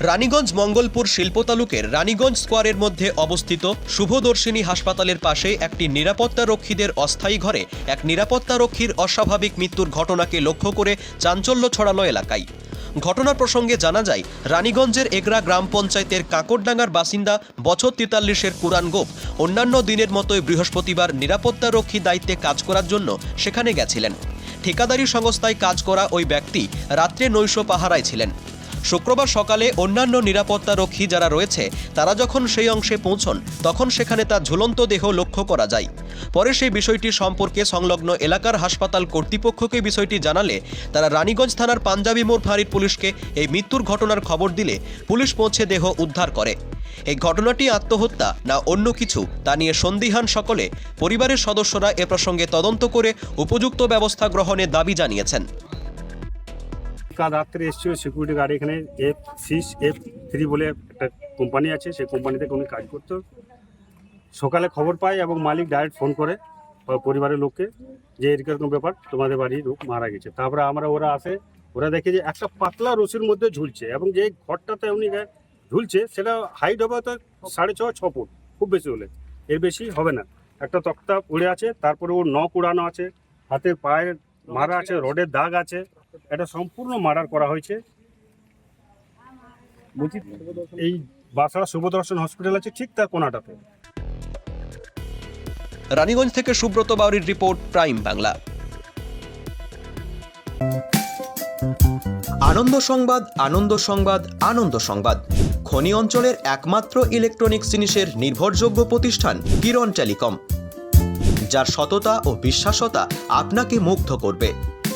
রানীগঞ্জ মঙ্গলপুর শিল্প তালুকের রানীগঞ্জ স্কোয়ারের মধ্যে অবস্থিত শুভদর্শিনী হাসপাতালের পাশে একটি নিরাপত্তা রক্ষীদের অস্থায়ী ঘরে এক নিরাপত্তা রক্ষীর অস্বাভাবিক মৃত্যুর ঘটনাকে লক্ষ্য করে চাঞ্চল্য ছড়ালো এলাকায়। ঘটনা প্রসঙ্গে জানা যায়, রানীগঞ্জের এগরা গ্রাম পঞ্চায়েতের কাকরডাঙ্গার বাসিন্দা বছর তেতাল্লিশের কুরান গোপ অন্যান্য দিনের মতোই বৃহস্পতিবার নিরাপত্তা রক্ষী দায়িত্বে কাজ করার জন্য সেখানে গেছিলেন। ঠিকাদারি সংস্থায় কাজ করা ওই ব্যক্তি রাত্রে নৈশ পাহারায় ছিলেন। শুক্রবার সকালে অন্যান্য নিরাপত্তা রক্ষী যারা রয়েছে, তারা যখন সেই অংশে পৌঁছন, তখন সেখানে তার ঝুলন্ত দেহ লক্ষ্য করা যায়। পরে সেই বিষয়টি সম্পর্কে সংলগ্ন এলাকার হাসপাতাল কর্তৃপক্ষকে বিষয়টি জানালে, তারা রানীগঞ্জ থানার পাঞ্জাবি মোড় ফাঁড়ির পুলিশকে এই মৃত্যুর ঘটনার খবর দিলে পুলিশ পৌঁছে দেহ উদ্ধার করে। এই ঘটনাটি আত্মহত্যা না অন্য কিছু, তা নিয়ে সন্দিহান সকলে, পরিবারের সদস্যরা এ প্রসঙ্গে তদন্ত করে উপযুক্ত ব্যবস্থা গ্রহণের দাবি জানিয়েছেন। কাল রাত্রে এসেছিল সিকিউরিটি গার্ড এখানে এফ সিক্স এফ থ্রি বলে একটা কোম্পানি আছে, সেই কোম্পানিতে উনি কাজ করতো। সকালে খবর পাই এবং মালিক ডাইরেক্ট ফোন করে পরিবারের লোককে যে এরকম ব্যাপার, তোমাদের বাড়ির লোক মারা গেছে। তারপরে আমরা ওরা আসে, ওরা দেখে যে একটা পাতলা রশির মধ্যে ঝুলছে এবং যে ঘরটাতে গা- ঝুলছে, সেটা হাইট হবে তো সাড়ে ছ ছ ফুট, খুব বেশি হলে। এর বেশি হবে না। একটা তক্তা উড়ে আছে, তারপরে ওর নখ উড়ানো আছে হাতের পায়ের মারা আছে, রডের দাগ আছে। এটা সম্পূর্ণ মার্ডার করা হয়েছে। বলছি এই বাসড়া শুভদর্শন হসপিটাল আছে ঠিক তার কোনাটাতে। রানীগঞ্জ থেকে সুব্রত বাউরির রিপোর্ট, প্রাইম বাংলা। আনন্দ সংবাদ আনন্দ সংবাদ আনন্দ সংবাদ। খনি অঞ্চলের একমাত্র ইলেকট্রনিক্স জিনিসের নির্ভরযোগ্য প্রতিষ্ঠান কিরণ টেলিকম, যার সততা ও বিশ্বাসতা আপনাকে মুগ্ধ করবে।